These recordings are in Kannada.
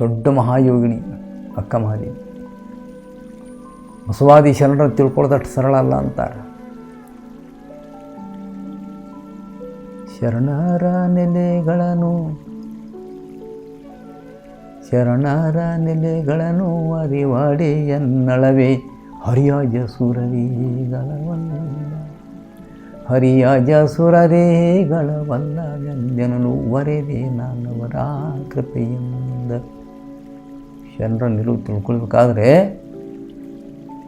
ದೊಡ್ಡ ಮಹಾಯೋಗಿನಿ, ಅಕ್ಕ ಮಹಾದೇವಿ. ಬಸವಾದಿ ಶರಣರು ತಿಳ್ಕೊಳ್ಳೋದಷ್ಟು ಸರಳ ಅಲ್ಲ ಅಂತಾರೆ. ಶರಣರ ನೆಲೆಗಳನ್ನು ಶರಣರ ನೆಲೆಗಳನ್ನು ಅರಿವಾಡಿ ಎನ್ನಳವೆ ಹರಿಯಾಜ ಸುರರಿಗಳವಲ್ಲ ಹರಿಯಾಜ ಸುರರೇಗಳವಲ್ಲ ಗಂಜನನು ವರೆದೇ ನಾನವರ ಕೃಪೆಯಿಂದ ಶರಣರ ನಿಲುವು ತಿಳ್ಕೊಳ್ಬೇಕಾದ್ರೆ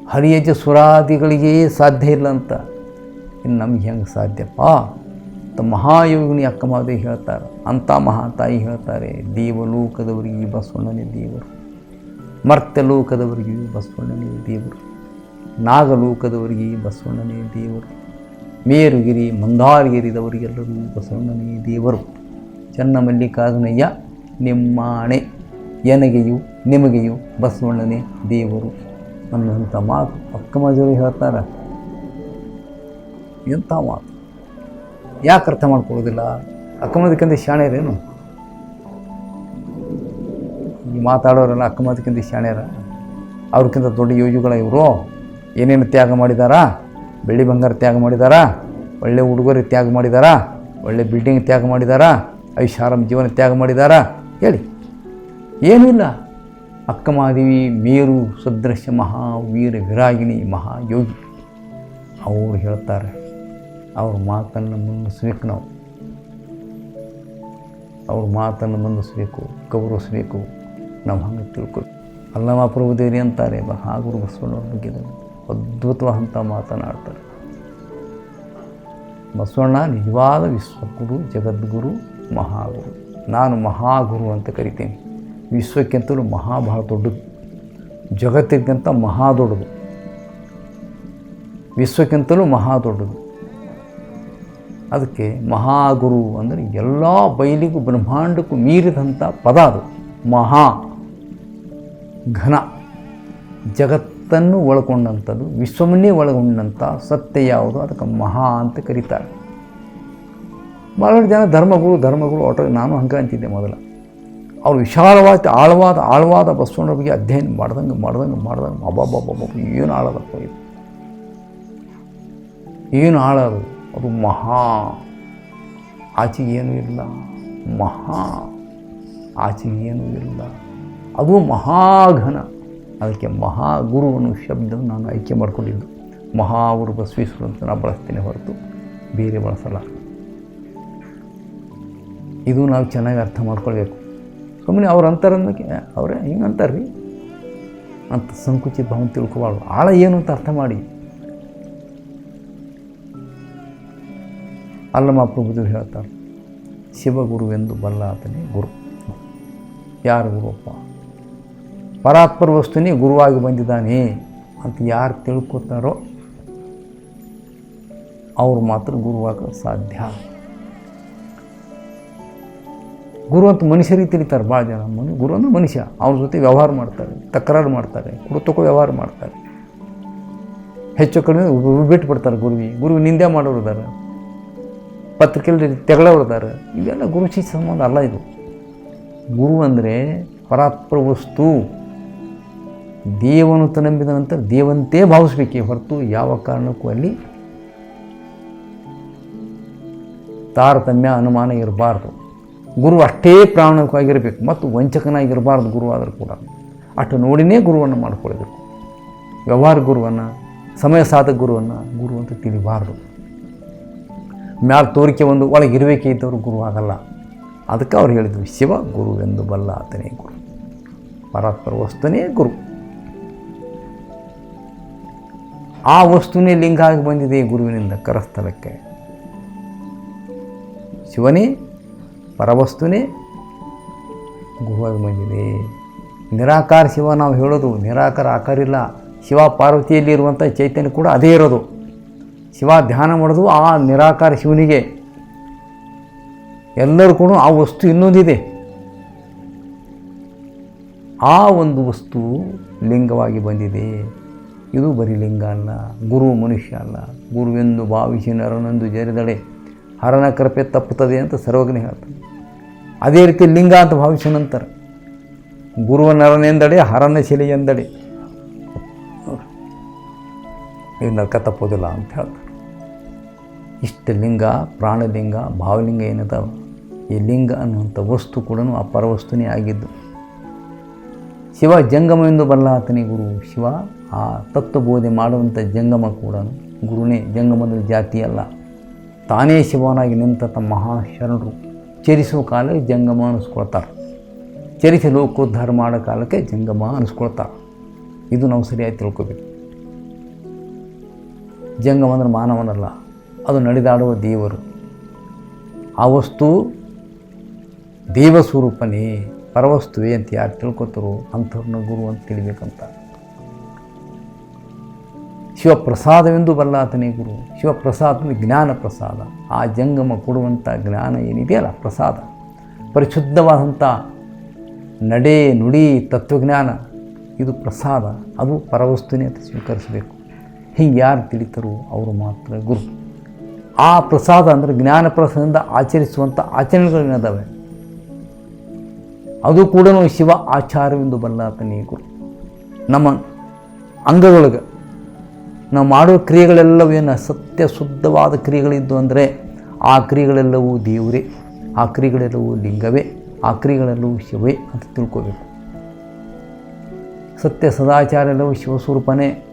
ಹರಿಯಜ ಸುರಾದಿಗಳಿಗೆ ಸಾಧ್ಯ ಇಲ್ಲ ಅಂತ. ಇನ್ನು ನಮ್ಗೆ ಹೆಂಗೆ ಸಾಧ್ಯಪ್ಪ? ಅಂತ ಮಹಾಯೋಗಿನಿ ಅಕ್ಕ ಮಾದೇವಿ ಹೇಳ್ತಾರೆ. ಅಂಥ ಮಹಾತಾಯಿ ಹೇಳ್ತಾರೆ ದೇವಲೋಕದವರಿಗೆ ಈ ಬಸವಣ್ಣನೇ ದೇವರು. ಮರ್ತ್ಯಲೋಕದವರಿಗೆ ಬಸವಣ್ಣನೇ ದೇವರು. ನಾಗಲೋಕದವರಿಗೆ ಬಸವಣ್ಣನೇ ದೇವರು. ಮೇರುಗಿರಿ, ಮಂದಾರಗಿರಿದವರಿಗೆಲ್ಲರೂ ಬಸವಣ್ಣನೇ ದೇವರು. ಚನ್ನಮಲ್ಲಿಕಾರ್ಜುನಯ್ಯ, ನಿಮ್ಮಾಣೆ. ಎನಗೆಯು ನಿಮಗೆಯು ಬಸವಣ್ಣನೆ ದೇವರು. ಅನ್ನುವಂಥ ಮಾತು ಅಕ್ಕಮಾಜರು ಹೇಳ್ತಾರೆ. ಎಂಥ ಮಾತು? ಯಾಕೆ ಅರ್ಥ ಮಾಡ್ಕೊಳ್ಳೋದಿಲ್ಲ? ಅಕ್ಕಮದಕ್ಕಿಂತ ಶಾಣ್ಯರೇನು? ಈ ಮಾತಾಡೋರೆಲ್ಲ ಅಕ್ಕಮದಕ್ಕಿಂತ ಶಾಣ್ಯರ. ಅವ್ರಕ್ಕಿಂತ ದೊಡ್ಡ ಯೋಜುಗಳ ಇವರು. ಏನೇನು ತ್ಯಾಗ ಮಾಡಿದಾರಾ? ಬೆಳ್ಳಿ ಬಂಗಾರ ತ್ಯಾಗ ಮಾಡಿದಾರಾ? ಒಳ್ಳೆ ಉಡುಗೊರೆ ತ್ಯಾಗ ಮಾಡಿದಾರಾ? ಒಳ್ಳೆ ಬಿಲ್ಡಿಂಗ್ ತ್ಯಾಗ ಮಾಡಿದಾರಾ? ಐಷಾರಾಮ್ ಜೀವನ ತ್ಯಾಗ ಮಾಡಿದಾರಾ? ಹೇಳಿ. ಏನೂ ಇಲ್ಲ ಅಕ್ಕಮಾದೇವಿ, ಮೇರು ಸದೃಶ ಮಹಾವೀರ, ವಿರಾಗಿಣಿ, ಮಹಾಯೋಗಿ. ಅವರು ಹೇಳ್ತಾರೆ, ಅವ್ರ ಮಾತನ್ನು ಮುಂದಿಸ್ಬೇಕು ನಾವು. ಅವ್ರ ಮಾತನ್ನು ಮುಂದಿಸ್ಬೇಕು ಗೌರವಿಸ್ಬೇಕು. ನಮ್ಮ ಹಂಗೆ ತಿಳ್ಕೊ ಅಲ್ಲಮ ಪ್ರಭುದೇವಿ ಅಂತಾರೆ, ಮಹಾಗುರು ಬಸವಣ್ಣವ್ರ ಬಗ್ಗೆ ಅದ್ಭುತವಾದಂಥ ಮಾತನಾಡ್ತಾರೆ. ಬಸವಣ್ಣ, ನಿಜವಾದ ವಿಶ್ವಗುರು, ಜಗದ್ಗುರು, ಮಹಾಗುರು. ನಾನು ಮಹಾಗುರು ಅಂತ ಕರಿತೀನಿ. ವಿಶ್ವಕ್ಕಿಂತಲೂ ಮಹಾ ಭಾಳ ದೊಡ್ಡದು. ಜಗತ್ತಿಗಿಂತ ಮಹಾ ದೊಡ್ಡದು. ವಿಶ್ವಕ್ಕಿಂತಲೂ ಮಹಾ ದೊಡ್ಡದು. ಅದಕ್ಕೆ ಮಹಾಗುರು ಅಂದರೆ ಎಲ್ಲ ಬಯಲಿಗೂ ಬ್ರಹ್ಮಾಂಡಕ್ಕೂ ಮೀರಿದಂಥ ಪದ ಅದು. ಮಹಾ, ಘನ. ಜಗತ್ತನ್ನು ಒಳಗೊಂಡಂಥದ್ದು, ವಿಶ್ವವನ್ನೇ ಒಳಗೊಂಡಂಥ ಸತ್ಯ ಯಾವುದು? ಅದಕ್ಕೆ ಮಹಾ ಅಂತ ಕರೀತಾರೆ. ಭಾಳಷ್ಟು ಜನ ಧರ್ಮಗಳು ಧರ್ಮಗಳು ಆಟೋ ನಾನು ಹಂಗೆ ಅಂತಿದ್ದೆ ಮೊದಲು. ಅವ್ರು ವಿಶಾಲವಾದ ಆಳವಾದ ಆಳವಾದ ಬಸವಣ್ಣರ ಬಗ್ಗೆ ಅಧ್ಯಯನ ಮಾಡ್ದಂಗೆ ಮಾಡ್ದಂಗೆ ಮಾಡ್ದಂಗೆ ಅಬ್ಬಬ್ಬಬ್ಬ ಏನು ಆಳದಪ್ಪ ಇದು? ಏನು ಆಳದು? ಅದು ಮಹಾ. ಆಚೆಗೆ ಏನೂ ಇಲ್ಲ. ಮಹಾ. ಆಚೆಗೆ ಏನೂ ಇಲ್ಲ. ಅದು ಮಹಾಘನ. ಅದಕ್ಕೆ ಮಹಾಗುರು ಅನ್ನೋ ಶಬ್ದವನ್ನು ನಾನು ಆಯ್ಕೆ ಮಾಡಿಕೊಂಡಿದ್ದು. ಅವರು ಬಸವೇಶ್ವರ ಅಂತ ನಾನು ಬಳಸ್ತೇನೆ ಹೊರತು. ಬೇರೆ ಬಳಸಲ್ಲ. ಇದು ನಾವು ಚೆನ್ನಾಗಿ ಅರ್ಥ ಮಾಡ್ಕೊಳ್ಬೇಕು. ಸುಮ್ಮನೆ ಅವ್ರು ಅಂತಾರಂದಕ್ಕೆ ಅವರೇ, ಹಿಂಗೆ ಅಂತಾರೆ ರೀ ಅಂತ ಸಂಕುಚಿತ ಭಾವನೆ ತಿಳ್ಕೊಬಾರ್ದು. ಆಳ ಏನು ಅಂತ ಅರ್ಥ ಮಾಡಿ. ಅಲ್ಲಮ ಪ್ರಭುದೇವರು ಹೇಳ್ತಾರೆ, ಶಿವಗುರುವೆಂದು ಬಲ್ಲ ಆತನೇ ಗುರು. ಯಾರು ಗುರುಪ್ಪ ಪರಾತ್ಪರ ವಸ್ತುನೇ ಗುರುವಾಗಿ ಬಂದಿದ್ದಾನೆ ಅಂತ ಯಾರು ತಿಳ್ಕೊತಾರೋ, ಅವ್ರು ಮಾತ್ರ ಗುರುವಾಗ ಸಾಧ್ಯ. ಗುರು ಅಂತ ಮನುಷ್ಯರಿಗೆ ತಿಳಿತಾರೆ ಭಾಳ ಜನ. ಮನು, ಗುರು ಅಂದರೆ ಮನುಷ್ಯ. ಅವ್ರ ಜೊತೆ ವ್ಯವಹಾರ ಮಾಡ್ತಾರೆ, ತಕರಾರು ಮಾಡ್ತಾರೆ ಕುಡುತಕ್ಕೂ ವ್ಯವಹಾರ ಮಾಡ್ತಾರೆ. ಹೆಚ್ಚು ಕಡಿಮೆ ಬಿಟ್ಟು ಬಿಡ್ತಾರೆ ಗುರುವಿ ಗುರುವಿ ನಿಂದೆ ಮಾಡೋರು ಇದ್ದಾರೆ ಪತ್ರಿಕೆಯಲ್ಲಿ ತೆಗಳವ್ರು ಇವೆಲ್ಲ ಗುರು ಶಿಷ್ಯ ಸಂಬಂಧ ಅಲ್ಲ ಇದು. ಗುರು ಅಂದರೆ ಪರಾತ್ಪರ ವಸ್ತು ದೇವನು ನಂಬಿದ ನಂತರ ದೇವಂತೆ ಭಾವಿಸ್ಬೇಕೇ ಹೊರತು ಯಾವ ಕಾರಣಕ್ಕೂ ಅಲ್ಲಿ ತಾರತಮ್ಯ, ಅನುಮಾನ ಇರಬಾರ್ದು. ಗುರು ಅಷ್ಟೇ ಪ್ರಾಮಾಣಿಕವಾಗಿರಬೇಕು ಮತ್ತು ವಂಚಕನಾಗಿರಬಾರ್ದು ಗುರು ಆದರೂ ಕೂಡ. ಅಷ್ಟು ನೋಡಿನೇ ಗುರುವನ್ನು ಮಾಡಿಕೊಳ್ಳಬೇಕು. ವ್ಯವಹಾರ ಗುರುವನ್ನು, ಸಮಯ ಸಾಧಕ ಗುರುವನ್ನು ಗುರು ಅಂತ ತಿಳಿಬಾರ್ದು. ಮ್ಯಾಲ ತೋರಿಕೆ ಒಂದು ಒಳಗೆ ಇರಬೇಕೇ ಇದ್ದವರು ಗುರು ಆಗಲ್ಲ. ಅದಕ್ಕೆ ಅವ್ರು ಹೇಳಿದರು, ಶಿವ ಗುರುವೆಂದು ಬಲ್ಲ ಆತನೇ ಗುರು. ಪರಾತ್ಪರ ವಸ್ತುನೇ ಗುರು. ಆ ವಸ್ತುನೇ ಲಿಂಗ ಆಗಿ ಬಂದಿದೆ ಗುರುವಿನಿಂದ ಕರಸ್ಥಳಕ್ಕೆ. ಶಿವನೇ ಪರವಸ್ತುನೇ ಗುರುವಾಗಿ ಬಂದಿದೆ ನಿರಾಕಾರ ಶಿವ ನಾವು ಹೇಳೋದು, ನಿರಾಕಾರ ಆಕಾರ ಇಲ್ಲ ಶಿವ ಪಾರ್ವತಿಯಲ್ಲಿ ಇರುವಂಥ ಚೈತನ್ಯ ಕೂಡ ಅದೇ ಇರೋದು. ಶಿವ ಧ್ಯಾನ ಮಾಡೋದು ಆ ನಿರಾಕಾರ ಶಿವನಿಗೆ. ಎಲ್ಲರೂ ಕೂಡ ಆ ವಸ್ತು ಇನ್ನೊಂದಿದೆ. ಆ ಒಂದು ವಸ್ತು ಲಿಂಗವಾಗಿ ಬಂದಿದೆ. ಇದು ಬರೀ ಲಿಂಗ ಅಲ್ಲ, ಗುರು ಮನುಷ್ಯ ಅಲ್ಲ. ಗುರುವೆಂದು ಭಾವಿಸಿ ನರನೊಂದು ಜರಿದಡೆ ಹರನ ಕೃಪೆ ತಪ್ಪುತ್ತದೆ ಅಂತ ಸರ್ವಜ್ಞ ಹೇಳ್ತಾನೆ ಅದೇ ರೀತಿ ಲಿಂಗ ಅಂತ ಭಾವಿಸಿ ನಂತರ ಗುರುವ ನರನೆಂದಡೆ, ಹರನ ಶಿಲೆ ಎಂದಡೆ ಇದು ನರಕ ತಪ್ಪೋದಿಲ್ಲ ಅಂತ ಹೇಳ್ತಾರೆ. ಇಷ್ಟು ಲಿಂಗ, ಪ್ರಾಣಲಿಂಗ, ಭಾವಲಿಂಗ ಏನಿದಾವೆ, ಈ ಲಿಂಗ ಅನ್ನುವಂಥ ವಸ್ತು ಕೂಡ ಆ ಪರವಸ್ತುನೇ ಆಗಿದ್ದು. ಶಿವ ಜಂಗಮವೆಂದು ಬಲ್ಲಾತನೇ ಗುರು. ಶಿವ ಆ ತತ್ವಬೋಧೆ ಮಾಡುವಂಥ ಜಂಗಮ ಕೂಡ ಗುರುನೇ ಜಂಗಮದ ಜಾತಿ ಅಲ್ಲ ತಾನೇ ಶಿವನಾಗಿ ನಿಂತ ತಮ್ಮ ಮಹಾಶರಣರು ಚರಿಸುವ ಕಾಲಕ್ಕೆ ಜಂಗಮ ಅನಿಸ್ಕೊಳ್ತಾರೆ. ಚರಿಸಿ ಲೋಕೋದ್ಧಾರ ಮಾಡೋ ಕಾಲಕ್ಕೆ ಜಂಗಮ ಅನಿಸ್ಕೊಳ್ತಾರೆ. ಇದು ನಾವು ಸರಿಯಾಗಿ ತಿಳ್ಕೊಬೇಕು. ಜಂಗಮ ಅಂದರೆ ಮಾನವನಲ್ಲ, ಅದು ನಡೆದಾಡುವ ದೇವರು. ಆ ವಸ್ತು ದೇವ ಸ್ವರೂಪನೇ ಪರವಸ್ತುವೆ ಅಂತ ಯಾರು ತಿಳ್ಕೊತಾರೋ ಅಂಥವ್ರನ್ನ ಗುರು ಅಂತ ತಿಳಿಬೇಕಂತ. ಶಿವಪ್ರಸಾದವೆಂದು ಬಲ್ಲಾತನೇ ಗುರು. ಶಿವಪ್ರಸಾದ ಜ್ಞಾನ ಪ್ರಸಾದ ಆ ಜಂಗಮ ಕೊಡುವಂಥ ಜ್ಞಾನ ಏನಿದೆಯಲ್ಲ, ಪ್ರಸಾದ. ಪರಿಶುದ್ಧವಾದಂಥ ನಡೆ, ನುಡಿ, ತತ್ವಜ್ಞಾನ, ಇದು ಪ್ರಸಾದ. ಅದು ಪರವಸ್ತುನೇ ಅಂತ ಸ್ವೀಕರಿಸಬೇಕು. ಹಿಂಗೆ ಯಾರು ತಿಳಿತಾರೋ ಅವರು ಮಾತ್ರ ಗುರು. ಆ ಪ್ರಸಾದ ಅಂದರೆ ಜ್ಞಾನ ಪ್ರಸಾದದಿಂದ ಆಚರಿಸುವಂಥ ಆಚರಣೆಗಳೇನದಾವೆ? ಅದು ಕೂಡ ಶಿವ ಆಚಾರವೆಂದು ಬಲ್ಲಾತನೇ ಗುರು. ನಮ್ಮ ಅಂಗದೊಳಗೆ ನಾವು ಮಾಡುವ ಕ್ರಿಯೆಗಳೆಲ್ಲವೂ ಏನು? ಸತ್ಯ ಶುದ್ಧವಾದ ಕ್ರಿಯೆಗಳಿದ್ದು ಅಂದರೆ ಆ ಕ್ರಿಯೆಗಳೆಲ್ಲವೂ ದೇವರೇ, ಆ ಕ್ರಿಯೆಗಳೆಲ್ಲವೂ ಲಿಂಗವೇ, ಆ ಕ್ರಿಯೆಗಳೆಲ್ಲವೂ ಶಿವೇ ಅಂತ ತಿಳ್ಕೋಬೇಕು. ಸತ್ಯ ಸದಾಚಾರ ಎಲ್ಲವೂ ಶಿವಸ್ವರೂಪನೇ.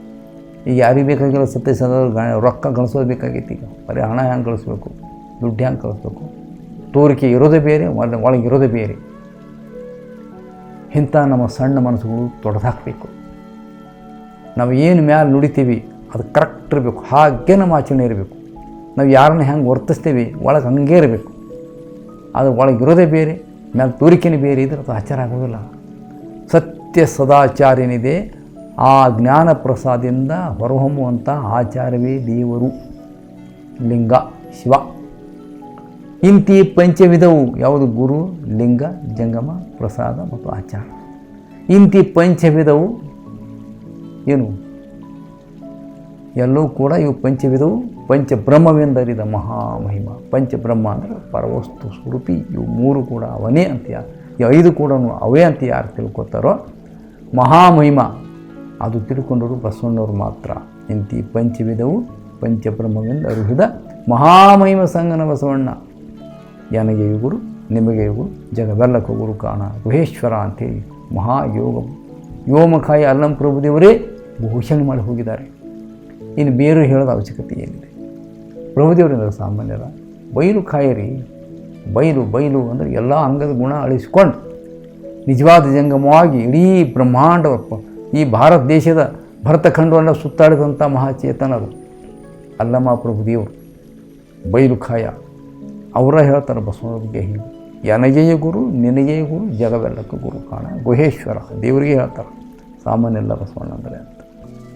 ಈಗ ಯಾರಿಗೆ ಬೇಕಾಗಿಲ್ಲ ಸತ್ಯ ಸದಾ ರೊಕ್ಕ ಗಳಿಸೋದು ಬೇಕಾಗೈತಿ ಈಗ. ಬರೀ ಹಣ ಹ್ಯಾಂಗೆ ಗಳಿಸ್ಬೇಕು? ದುಡ್ಡು ಹ್ಯಾಂಗೆ ಕಳಿಸ್ಬೇಕು ತೋರಿಕೆ ಇರೋದೇ ಬೇರೆ, ಒಳ, ಒಳಗೆ ಇರೋದೇ ಬೇರೆ. ಇಂಥ ನಮ್ಮ ಸಣ್ಣ ಮನಸ್ಸುಗಳು ತೊಡೆದಾಕಬೇಕು. ನಾವು ಏನು ಮ್ಯಾಲೆ ನುಡಿತೀವಿ? ಅದು ಕರೆಕ್ಟ್ ಇರಬೇಕು. ಹಾಗೆ ನಮ್ಮ ಆಚರಣೆ ಇರಬೇಕು. ನಾವು ಯಾರನ್ನ ಹೆಂಗೆ ವರ್ತಿಸ್ತೀವಿ, ಒಳಗೆ ಹಂಗೆ ಇರಬೇಕು. ಅದು ಒಳಗೆ ಇರೋದೇ ಬೇರೆ, ಮ್ಯಾಲೆ ತೋರಿಕೆನೇ ಬೇರೆ ಇದ್ರೆ ಅದು ಆಚಾರ ಆಗೋದಿಲ್ಲ. ಸತ್ಯ ಸದಾಚಾರ್ಯನಿದೆ. ಆ ಜ್ಞಾನ ಪ್ರಸಾದದಿಂದ ಹೊರಹೊಮ್ಮುವಂಥ ಆಚಾರವೇ ದೇವರು. ಲಿಂಗ, ಶಿವ. ಇಂತಿ ಪಂಚವಿಧವು. ಯಾವುದು? ಗುರು, ಲಿಂಗ, ಜಂಗಮ, ಪ್ರಸಾದ ಮತ್ತು ಆಚಾರ. ಇಂತಿ ಪಂಚವಿಧವು ಏನು? ಎಲ್ಲವೂ ಕೂಡ ಇವು ಪಂಚವಿಧವು. ಪಂಚಬ್ರಹ್ಮವೆಂದರಿದ ಮಹಾಮಹಿಮ. ಪಂಚಬ್ರಹ್ಮ ಅಂದರೆ ಪರವಸ್ತು ಸ್ವರೂಪಿ. ಇವು ಮೂರು ಕೂಡ ಅವನೇ ಅಂತ ಈ ಐದು ಕೂಡ ಅವೇ ಅಂತ ಯಾರು ತಿಳ್ಕೊತಾರೋ, ಮಹಾಮಹಿಮ. ಅದು ತಿಳ್ಕೊಂಡವರು ಬಸವಣ್ಣವರು ಮಾತ್ರ. ಇಂತಿ ಪಂಚವಿದವು ಪಂಚಬ್ರಹ್ಮವೆಂದು ಅರುಹಿದ ಮಹಾಮಹಿಮ ಸಂಗನ ಬಸವಣ್ಣ. ಯನಗೆ ಗುರು ನಿಮಗೆ ಗುರು ಜಗವೆಲ್ಲಕ್ಕೂ ಗುರು ಕಾಣ ಗುಹೇಶ್ವರ ಅಂತೇಳಿ ಮಹಾಯೋಗ ಯೋಮಖಾಯಿ ಅಲ್ಲಂ ಪ್ರಭುದೇವರೇ ಘೋಷಣೆ ಮಾಡಿ ಹೋಗಿದ್ದಾರೆ. ಇನ್ನು ಬೇರೆ ಹೇಳೋದು ಅವಶ್ಯಕತೆ ಏನಿದೆ ಪ್ರಭುದೇವರಿಂದ ಸಾಮಾನ್ಯರ ಬಯಲು ಕಾಯರಿ ಬಯಲು ಬಯಲು ಅಂದರೆ ಎಲ್ಲ ಅಂಗದ ಗುಣ ಅಳಿಸ್ಕೊಂಡು ನಿಜವಾದ ಜಂಗಮವಾಗಿ ಇಡೀ ಬ್ರಹ್ಮಾಂಡ ಈ ಭಾರತ ದೇಶದ ಭರತಖಂಡವನ್ನು ಸುತ್ತಾಡಿದಂಥ ಮಹಾಚೇತನರು. ಅಲ್ಲಮ್ಮ ಪ್ರಭುದೇವರು ಬಯಲು ಕಾಯ. ಅವರ ಹೇಳ್ತಾರೆ ಬಸವನ ಬಗ್ಗೆ ಹೀಗೆ ಗುರು, ನಿನಗೆಯೇ ಗುರು, ಜಗವೆಲ್ಲಕ್ಕೂ ಗುರು ಕಾಣ, ಗುಹೇಶ್ವರ. ದೇವರಿಗೆ ಹೇಳ್ತಾರೆ ಸಾಮಾನ್ಯ ಎಲ್ಲ ಬಸವಣ್ಣ ಅಂದರೆ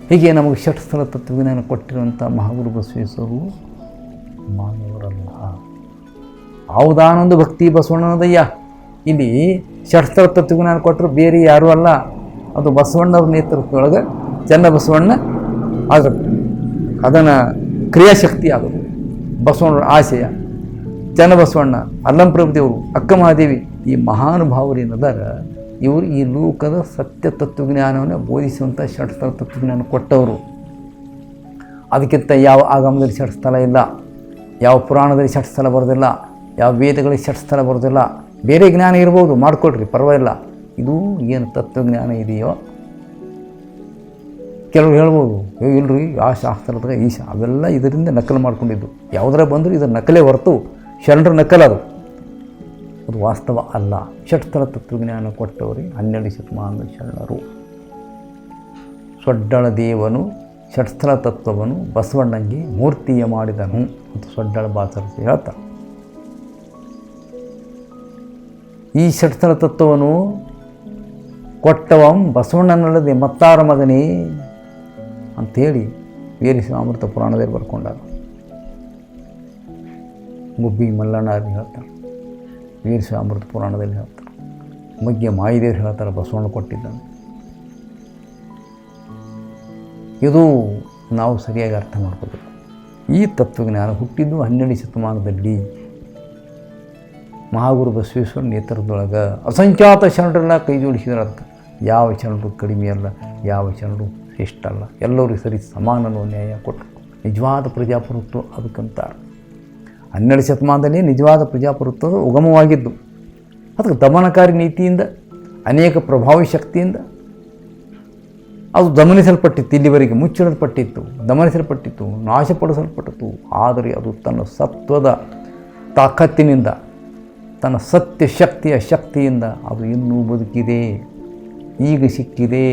ಹೀಗೆ ನಮಗೆ ಷಟ್ಸ್ಥಳ ತತ್ವಜ್ಞಾನ ಕೊಟ್ಟಿರುವಂಥ ಮಹಾಗುರು ಬಸವೇಶ್ವರರು ಮಾನವರಲ್ಲ. ಹೌದಾನೊಂದು ಭಕ್ತಿ ಬಸವಣ್ಣನದಯ್ಯ. ಇಲ್ಲಿ ಷಟ್ಸ್ಥಳ ತತ್ವಜ್ಞಾನ ಕೊಟ್ಟರು ಬೇರೆ ಯಾರೂ ಅಲ್ಲ. ಅದು ಬಸವಣ್ಣವ್ರ ನೇತೃತ್ವದೊಳಗೆ ಚೆನ್ನ ಬಸವಣ್ಣ ಆದರು. ಅದನ್ನು ಕ್ರಿಯಾಶಕ್ತಿ ಅದು ಬಸವಣ್ಣ ಆಶಯ. ಚನ್ನಬಸವಣ್ಣ ಅಲ್ಲಂಪ್ರಭುದೇವರು, ಅಕ್ಕ ಮಹಾದೇವಿ ಈ ಮಹಾನುಭಾವರು ಏನದಾರ ಇವರು ಈ ಲೋಕದ ಸತ್ಯ ತತ್ವಜ್ಞಾನವನ್ನು ಬೋಧಿಸುವಂಥ ಷಟ್ಸ್ಥಳ ತತ್ವಜ್ಞಾನ ಕೊಟ್ಟವರು. ಅದಕ್ಕಿಂತ ಯಾವ ಆಗಮದಲ್ಲಿ ಷಟ್ಸ್ಥಳ ಇಲ್ಲ, ಯಾವ ಪುರಾಣದಲ್ಲಿ ಷಟ್ಸ್ಥಳ ಬರೋದಿಲ್ಲ ಯಾವ ವೇದಗಳಿಗೆ ಷಟ್ಸ್ಥಳ ಬರೋದಿಲ್ಲ ಬೇರೆ ಜ್ಞಾನ ಇರ್ಬೋದು, ಮಾಡಿಕೊಡ್ರಿ, ಪರವಾಗಿಲ್ಲ. ಇದು ಏನು ತತ್ವಜ್ಞಾನ ಇದೆಯೋ? ಕೆಲವರು ಹೇಳ್ಬೋದು ಇಲ್ಲರಿ ಆ ಶಾಸ್ತ್ರದಾಗ ಈ ಶಾ, ಅವೆಲ್ಲ ಇದರಿಂದ ನಕಲು ಮಾಡ್ಕೊಂಡಿದ್ದು. ಯಾವುದರ ಬಂದರೂ ಇದರ ನಕಲೇ ಹೊರತು, ಶರಣರ ನಕಲದು. ಅದು ವಾಸ್ತವ ಅಲ್ಲ. ಷಟ್ಸ್ಥಳ ತತ್ವಜ್ಞಾನ ಕೊಟ್ಟವರೇ ಹನ್ನೆರಡು ಶತಮಾನದ ಶರಣರು. ಸೊಡ್ಡಳ ದೇವನು ಷಟ್ಸ್ಥಳ ತತ್ವವನ್ನು ಬಸವಣ್ಣಂಗೆ ಮೂರ್ತಿಯ ಮಾಡಿದನು ಅಂತ ಸೊಡ್ಡಳ ಬಾಸರ ಹೇಳ್ತಾರೆ. ಈ ಷಟ್ಸ್ಥಳ ತತ್ವವನ್ನು ಕೊಟ್ಟವಂ ಬಸವಣ್ಣನಲ್ಲದೆ ಮತ್ತಾರ ಮಗನೇ ಅಂಥೇಳಿ ವೀರಸಿ ಅಮೃತ ಪುರಾಣದಲ್ಲಿ ಬರ್ಕೊಂಡಾರ. ಗುಬ್ಬಿ ಮಲ್ಲಣ್ಣ ಹೇಳ್ತಾರೆ. ವೀರಸಿ ಅಮೃತ ಪುರಾಣದಲ್ಲಿ ಹೇಳ್ತಾರೆ. ಮಗ್ಗೆ ಮಾಯಿದೇವ್ರು ಹೇಳ್ತಾರೆ, ಬಸವಣ್ಣ ಕೊಟ್ಟಿದ್ದಾನೆ. ಇದು ನಾವು ಸರಿಯಾಗಿ ಅರ್ಥ ಮಾಡ್ಕೋಬೇಕು. ಈ ತತ್ವಜ್ಞಾನ ಹುಟ್ಟಿದ್ದು ಹನ್ನೆರಡು ಶತಮಾನದಲ್ಲಿ ಮಹಾಗುರು ಬಸವೇಶ್ವರ ನೇತೃತ್ವದೊಳಗೆ ಅಸಂಖ್ಯಾತ ಶರಣರನ್ನ ಕೈ ಜೋಡಿಸಿದ್ರೆ ಅದಕ್ಕೆ ಯಾವ ಶರಣರು ಕಡಿಮೆ ಅಲ್ಲ, ಯಾವ ಶರಣರು ಶ್ರೇಷ್ಠ ಅಲ್ಲ. ಎಲ್ಲರಿಗೂ ಸರಿ ಸಮಾನ ನ್ಯಾಯ ಕೊಟ್ಟರು. ನಿಜವಾದ ಪ್ರಜಾಪ್ರಭುತ್ವ ಅದಕ್ಕಂತಾರೆ. ಹನ್ನೆರಡು ಶತಮಾನದಲ್ಲಿ ನಿಜವಾದ ಪ್ರಜಾಪ್ರಭುತ್ವದ ಉಗಮವಾಗಿದ್ದು, ಅದಕ್ಕೆ ದಮನಕಾರಿ ನೀತಿಯಿಂದ, ಅನೇಕ ಪ್ರಭಾವಿ ಶಕ್ತಿಯಿಂದ ಅದು ದಮನಿಸಲ್ಪಟ್ಟಿತ್ತು. ಇಲ್ಲಿವರೆಗೆ ಮುಚ್ಚಿಡಲ್ಪಟ್ಟಿತ್ತು, ದಮನಿಸಲ್ಪಟ್ಟಿತ್ತು, ನಾಶಪಡಿಸಲ್ಪಟ್ಟಿತ್ತು. ಆದರೆ ಅದು ತನ್ನ ಸತ್ವದ ತಾಕತ್ತಿನಿಂದ, ತನ್ನ ಸತ್ಯ ಶಕ್ತಿಯ ಶಕ್ತಿಯಿಂದ ಅದು ಇನ್ನೂ ಬದುಕಿದೆ, ಈಗ ಸಿಕ್ಕಿದೆ.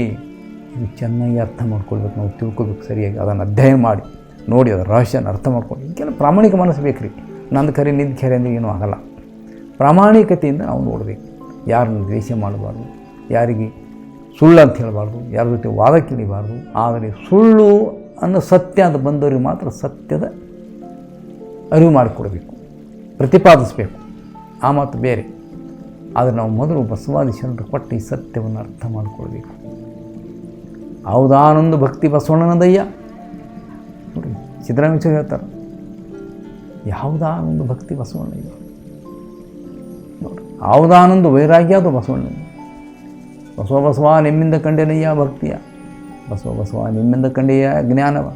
ಇದು ಚೆನ್ನಾಗಿ ಅರ್ಥ ಮಾಡ್ಕೊಳ್ಬೇಕು, ನಾವು ತಿಳ್ಕೊಬೇಕು ಸರಿಯಾಗಿ. ಅದನ್ನು ಅಧ್ಯಯನ ಮಾಡಿ, ನೋಡಿ ಅದರ ರಹಸ್ಯನ ಅರ್ಥ ಮಾಡ್ಕೊಂಡು ಇದಕ್ಕೆಲ್ಲ ಪ್ರಾಮಾಣಿಕ ಮನಸ್ಸು ಬೇಕು ರೀ ನಂದು ಕರೆ ನಿಂದು ಖರೆ ಅಂದರೆ ಏನೂ ಆಗಲ್ಲ. ಪ್ರಾಮಾಣಿಕತೆಯಿಂದ ನಾವು ನೋಡಬೇಕು. ಯಾರನ್ನು ದ್ವೇಷ ಮಾಡಬಾರ್ದು, ಯಾರಿಗೆ ಸುಳ್ಳು ಅಂತ ಹೇಳಬಾರ್ದು, ಯಾರ ಜೊತೆ ವಾದ ಕಿಳಿಬಾರ್ದು. ಆದರೆ ಸುಳ್ಳು ಅನ್ನೋ ಸತ್ಯ ಅಂತ ಬಂದವರಿಗೆ ಮಾತ್ರ ಸತ್ಯದ ಅರಿವು ಮಾಡಿಕೊಡಬೇಕು, ಪ್ರತಿಪಾದಿಸಬೇಕು. ಆ ಮಾತು ಬೇರೆ. ಆದರೆ ನಾವು ಮೊದಲು ಬಸವಾದಿ ಶರಣರು ಕೊಟ್ಟು ಈ ಸತ್ಯವನ್ನು ಅರ್ಥ ಮಾಡಿಕೊಳ್ಬೇಕು. ಹೌದಾನೊಂದು ಭಕ್ತಿ ಬಸವಣ್ಣನದಯ್ಯ. ನೋಡಿ ಸಿದ್ದರಾಮೇಶ್ವರ ಹೇಳ್ತಾರೆ. ಯಾವುದಾನೊಂದು ಭಕ್ತಿ ಬಸವಣ್ಣಯ್ಯ ನೋಡಿ ಯಾವುದಾನೊಂದು ವೈರಾಗ್ಯ ಅದು ಬಸವಣ್ಣನ? ಬಸವ ಬಸವ ನಿಮ್ಮಿಂದ ಕಂಡೆನಯ್ಯ ಭಕ್ತಿಯ. ಬಸವ ಬಸವ ನಿಮ್ಮಿಂದ ಕಂಡೆಯ ಜ್ಞಾನವ.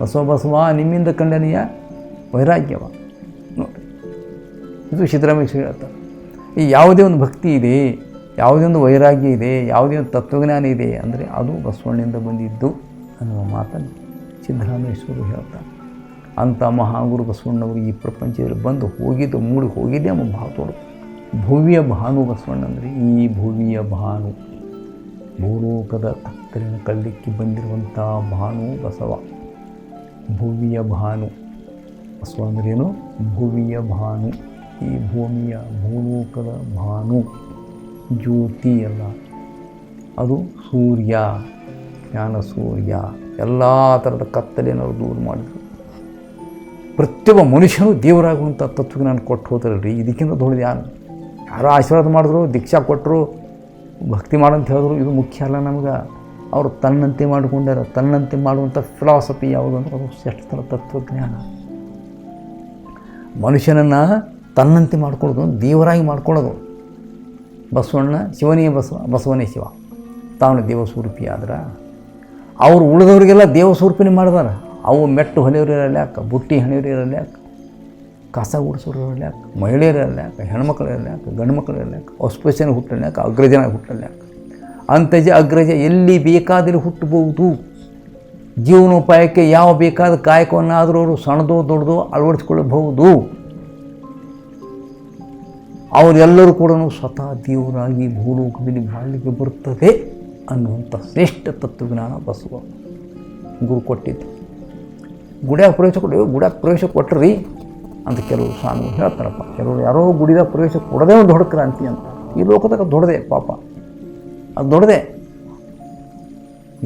ಬಸವ ಬಸವ ನಿಮ್ಮಿಂದ ಕಂಡೆನಯ್ಯ ವೈರಾಗ್ಯವ. ನೋಡಿ, ಇದು ಸಿದ್ದರಾಮಯ್ಯ ಹೇಳ್ತಾರೆ. ಈ ಯಾವುದೇ ಒಂದು ಭಕ್ತಿ ಇದೆ, ಯಾವುದೇ ಒಂದು ವೈರಾಗ್ಯ ಇದೆ, ಯಾವುದೇ ಒಂದು ತತ್ವಜ್ಞಾನ ಇದೆ ಅಂದರೆ ಅದು ಬಸವಣ್ಣಿಂದ ಬಂದಿದ್ದು ಅನ್ನುವ ಮಾತನ್ನು ಸಿದ್ದರಾಮೇಶ್ವರು ಹೇಳ್ತಾರೆ. ಅಂಥ ಮಹಾಗುರು ಬಸವಣ್ಣವರು ಈ ಪ್ರಪಂಚದಲ್ಲಿ ಬಂದು ಹೋಗಿದ್ದು, ಮೂಡಿ ಹೋಗಿದ್ದೇ ನಮ್ಮ ಭಾವತೋಡು ಭವ್ಯ ಭಾನು ಬಸವಣ್ಣ ಅಂದರೆ ಈ ಭವ್ಯ ಭಾನು. ಭೂಲೋಕದ ಅತ್ತರಿನ ಕಳ್ಳಕ್ಕೆ ಬಂದಿರುವಂಥ ಭಾನು ಬಸವ. ಭವ್ಯ ಭಾನು. ಬಸವ ಅಂದ್ರೇನು ಭುವಿಯ ಭಾನು. ಈ ಭೂಮಿಯ ಭೂಲೋಕದ ಭಾನು. ಜ್ಯೋತಿ ಅಲ್ಲ. ಅದು ಸೂರ್ಯ. ಜ್ಞಾನ ಸೂರ್ಯ. ಎಲ್ಲ ಥರದ ಕತ್ತಲೆಯನ್ನು ದೂರ ಮಾಡಿದರು. ಪ್ರತಿಯೊಬ್ಬ ಮನುಷ್ಯನು ದೇವರಾಗುವಂಥ ನಾನು ಕೊಟ್ಟು ಹೋದ್ರಲ್ರಿ ಇದಕ್ಕಿಂತ ದೊಡ್ಡದು ಯಾರು? ಯಾರೋ ಆಶೀರ್ವಾದ ಮಾಡಿದ್ರು, ದೀಕ್ಷಾ ಕೊಟ್ಟರು, ಭಕ್ತಿ ಮಾಡಂತ ಹೇಳಿದ್ರು, ಇದು ಮುಖ್ಯ ಅಲ್ಲ ನಮ್ಗೆ. ಅವರು ತನ್ನಂತೆ ಮಾಡಿಕೊಂಡಾರ, ತನ್ನಂತೆ ಮಾಡುವಂಥ ಫಿಲಾಸಫಿ ಯಾವುದು ಅಂದ್ರೆ ಅದು ಥರ ತತ್ವಜ್ಞಾನ. ಮನುಷ್ಯನನ್ನು ತನ್ನಂತೆ ಮಾಡ್ಕೊಳ್ಳೋದು, ದೇವರಾಗಿ ಮಾಡ್ಕೊಳ್ಳೋದು. ಬಸವಣ್ಣ ಶಿವನೇ ಬಸವ, ಬಸವನೇ ಶಿವ. ತಾನು ದೇವಸ್ವರೂಪಿ ಆದ್ರೆ ಅವರು ಉಳಿದವರಿಗೆಲ್ಲ ದೇವಸ್ವರೂಪಿನೇ ಮಾಡಿದಾರೆ. ಅವು ಮೆಟ್ಟು ಹೊಲಿಯೋರು ಇರಲ್ಲ ಯಾಕೆ ಬುಟ್ಟಿ ಹಣಿಯೋರು ಇರಲ್ಲ ಯಾಕೆ ಕಸ ಗುಡಿಸೋರು ಇರಲ್ಲ ಯಾಕೆ ಮಹಿಳೆಯರು ಇರಲ್ಲ ಯಾಕೆ ಹೆಣ್ಮಕ್ಳು ಇರಲ್ಲ ಯಾಕೆ ಗಂಡು ಮಕ್ಕಳು ಇರಲ್ಲ ಯಾಕೆ ಅಸ್ಪೃಶ್ಯನ ಹುಟ್ಟಲ್ಲ ಯಾಕೆ ಅಗ್ರಜನ ಹುಟ್ಟಲ್ಲ ಯಾಕೆ ಅಂತಜ ಅಗ್ರಜ ಎಲ್ಲಿ ಬೇಕಾದಲ್ಲಿ ಹುಟ್ಟಬಹುದು? ಜೀವನೋಪಾಯಕ್ಕೆ ಯಾವ ಬೇಕಾದ ಕಾಯಕವನ್ನಾದರೂ ಅವರು ಸಣ್ಣದೋ ದೊಡ್ಡದೋ ಅಳವಡಿಸ್ಕೊಳ್ಳಬಹುದು? ಅವರೆಲ್ಲರೂ ಕೂಡ ಸ್ವತಃ ದೇವರಾಗಿ ಭೂಲೋಕದಲ್ಲಿ ಬಾಳಿಗೆ ಬರುತ್ತದೆ ಅನ್ನುವಂಥ ಶ್ರೇಷ್ಠ ತತ್ವಜ್ಞಾನ ಬಸವ ಗುರು ಕೊಟ್ಟಿದ್ದು. ಗುಡಿಯಾಗ ಪ್ರವೇಶ ಕೊಡಿ ಗುಡಿಯಾಗ ಪ್ರವೇಶ ಕೊಟ್ರಿ ಅಂತ ಕೆಲವು ಸ್ವಾಮಿಗಳು ಹೇಳ್ತಾರಪ್ಪ. ಕೆಲವರು ಯಾರೋ ಗುಡಿದಾಗ ಪ್ರವೇಶ ಕೊಡದೇ ಒಂದು ದೊಡ್ಡ ಕ್ರಾಂತಿ ಅಂತ. ಈ ಲೋಕದಾಗ ದೊಡ್ಡದೆ ಪಾಪ. ಅದು ದೊಡ್ಡದೆ.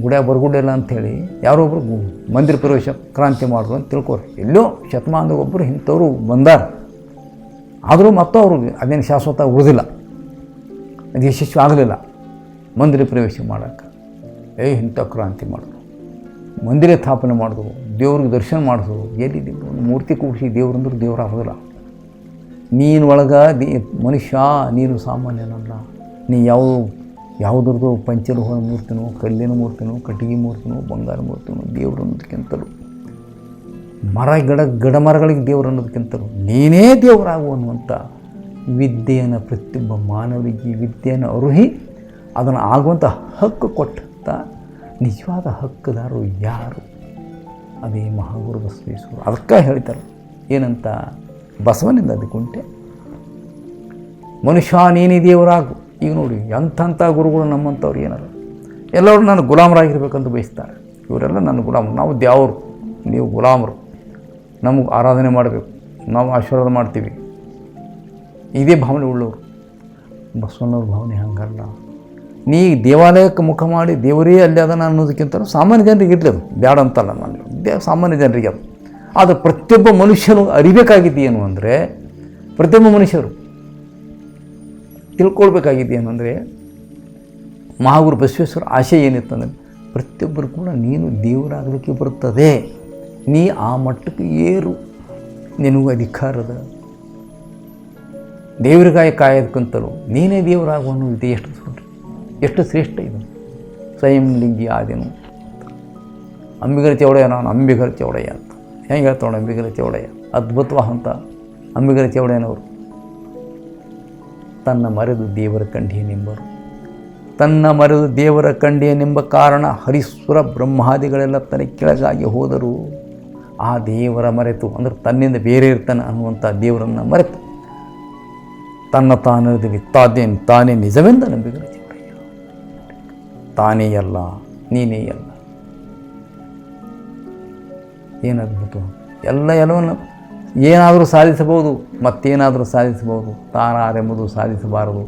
ಗುಡಿಯಾಗ ಬರಗುಡಿಲ್ಲ ಅಂಥೇಳಿ ಯಾರೋ ಒಬ್ಬರು ಮಂದಿರ ಪ್ರವೇಶ ಕ್ರಾಂತಿ ಮಾಡಿದ್ರು ಅಂತ ತಿಳ್ಕೊರಿ. ಎಲ್ಲೋ ಶತಮಾನದಾಗ ಒಬ್ಬರು ಇಂಥವ್ರು ಬಂದಾರ. ಆದರೂ ಮತ್ತೂ ಅವರು ಅದೇನು ಶಾಶ್ವತ ಉಳಿದಿಲ್ಲ. ಅದು ಯಶಸ್ವಿ ಆಗಲಿಲ್ಲ. ಮಂದಿರ ಪ್ರವೇಶ ಮಾಡೋಕ್ಕೆ. ಏ, ಇಂಥ ಕ್ರಾಂತಿ ಮಾಡಿದ್ರು ಮಂದಿರ ಸ್ಥಾಪನೆ ಮಾಡಿದ್ರು ದೇವ್ರಿಗೆ ದರ್ಶನ ಮಾಡಿಸು. ಎಲ್ಲಿ ಒಂದು ಮೂರ್ತಿ ಕೂಡಿಸಿ ದೇವ್ರಂದ್ರೆ ದೇವ್ರು ಆಗೋದಿಲ್ಲ. ನೀನು ಒಳಗೆ ದೇ ಮನುಷ್ಯ, ನೀನು ಸಾಮಾನ್ಯನಲ್ಲ ನೀ ಯಾವ, ಯಾವುದ್ರದ್ದು ಪಂಚಲು ಹೋದ ಮೂರ್ತಿನೋ, ಕಲ್ಲಿನ ಮೂರ್ತಿನೋ, ಕಟ್ಟಿಗೆ ಮೂರ್ತಿನೋ, ಬಂಗಾರ ಮೂರ್ತಿನೋ ದೇವ್ರು ಅನ್ನೋದಕ್ಕಿಂತಲೂ. ಮರ, ಗಿಡ ಗಿಡ ಮರಗಳಿಗೆ ದೇವ್ರು ಅನ್ನೋದಕ್ಕಿಂತಲೂ. ನೀನೇ ದೇವರಾಗು ಅನ್ನುವಂಥ ವಿದ್ಯೆಯನ್ನು ಪ್ರತಿಯೊಬ್ಬ ಮಾನವರಿಗೆ, ವಿದ್ಯೆಯನ್ನು ಅರುಹಿ, ಅದನ್ನು ಆಗುವಂಥ ಹಕ್ಕು ಕೊಟ್ಟಂಥ ನಿಜವಾದ ಹಕ್ಕುದಾರರು ಯಾರು? ಅದೇ ಮಹಾಗುರು ಬಸವೇಶ್ವರು ಅದಕ್ಕೆ ಹೇಳ್ತಾರೆ ಏನಂತ ಬಸವನಿಂದ ಅದಕ್ಕುಂಟೆ ಮನುಷ್ಯ ನೀನೇ ದೇವರಾಗು. ಈಗ ನೋಡಿ ಎಂಥ ಗುರುಗಳು ನಮ್ಮಂಥವ್ರು ಏನಾರ? ಎಲ್ಲರೂ ನಾನು ಗುಲಾಮರಾಗಿರ್ಬೇಕಂತ ಬಯಸ್ತಾರೆ. ಇವರೆಲ್ಲ ನನ್ನ ಗುಲಾಮರು ನಾವು ದ್ಯಾವರು ನೀವು ಗುಲಾಮರು. ನಮಗೆ ಆರಾಧನೆ ಮಾಡಬೇಕು, ನಾವು ಆಶೀರ್ವಾದ ಮಾಡ್ತೀವಿ. ಇದೇ ಭಾವನೆ ಉಳ್ಳವರು. ಬಸವಣ್ಣವ್ರ ಭಾವನೆ ಹಂಗಲ್ಲ. ನೀ ದೇವಾಲಯಕ್ಕೆ ಮುಖ ಮಾಡಿ ದೇವರೇ ಅಲ್ಲಿ ಅದನ್ನು ಅನ್ನೋದಕ್ಕಿಂತ ಸಾಮಾನ್ಯ ಜನರಿಗೆ ಇರಲಿ ಅದು. ಬೇಡ ಅಂತಲ್ಲ ನಾನು. ದೇ ಸಾಮಾನ್ಯ ಜನರಿಗೆ ಅದು. ಆದರೆ ಪ್ರತಿಯೊಬ್ಬ ಮನುಷ್ಯನು ಅರಿಬೇಕಾಗಿದ್ದು ಏನು ಅಂದರೆ, ಪ್ರತಿಯೊಬ್ಬ ಮನುಷ್ಯರು ತಿಳ್ಕೊಳ್ಬೇಕಾಗಿದ್ದು ಏನು ಅಂದರೆ, ಮಹಾಗುರು ಬಸವೇಶ್ವರ ಆಶೆ ಏನಿತ್ತು ಅಂದರೆ, ಪ್ರತಿಯೊಬ್ಬರು ಕೂಡ ನೀನು ದೇವರಾಗಲಿಕ್ಕೆ ಬರುತ್ತದೆ. ನೀ ಆ ಮಟ್ಟಕ್ಕೆ ಏರು. ನಿನಗೂ ಅಧಿಕಾರದ. ದೇವರಿಗಾಯ ಕಾಯೋದಕ್ಕಂತಲೂ ನೀನೇ ದೇವರಾಗುವನು ಇದೆ ಎಷ್ಟು ಎಷ್ಟು ಶ್ರೇಷ್ಠ ಇದು. ಸ್ವಯಂ ಲಿಂಗಿ ಆದಿನು. ಅಂಬಿಗರ ಚೌಡಯ್ಯ ನಾನು ಅಂಬಿಗರ ಚೌಡಯ್ಯ ಅಂತ. ಹೆಂಗೆ ಹೇಳ್ತಾವಣ ಅಂಬಿಗರ ಚೌಡಯ್ಯ. ಅದ್ಭುತವಾದಂಥ ಅಂಬಿಗರ ಚೌಡಯ್ಯನವರು. ತನ್ನ ಮರೆದು ದೇವರ ಕಂಡಿಯನೆಂಬರು ತನ್ನ ಮರೆದು ದೇವರ ಕಂಡಿಯನೆಂಬ ಕಾರಣ ಹರಿಸುರ ಬ್ರಹ್ಮಾದಿಗಳೆಲ್ಲ ತನ್ನ ಕೆಳಗಾಗಿ ಹೋದರು. ಆ ದೇವರ ಮರೆತು, ಅಂದರೆ ತನ್ನಿಂದ ಬೇರೆ ಇರ್ತಾನೆ ಅನ್ನುವಂಥ ದೇವರನ್ನು ಮರೆತು, ತನ್ನ ತಾನದಲ್ಲಿ ತಾನೇ ತಾನೇ ನಿಜವೆಂದ ಚೌಡಯ್ಯ ತಾನೇ ಅಲ್ಲ ನೀನೇ ಅಲ್ಲ ಏನದ್ಭುತ ಎಲ್ಲ ಎಲ್ಲವನ್ನು ಏನಾದರೂ ಸಾಧಿಸಬಹುದು, ಮತ್ತೇನಾದರೂ ಸಾಧಿಸಬಹುದು, ತಾನಾರೆಂಬುದು ಸಾಧಿಸಬಾರದು.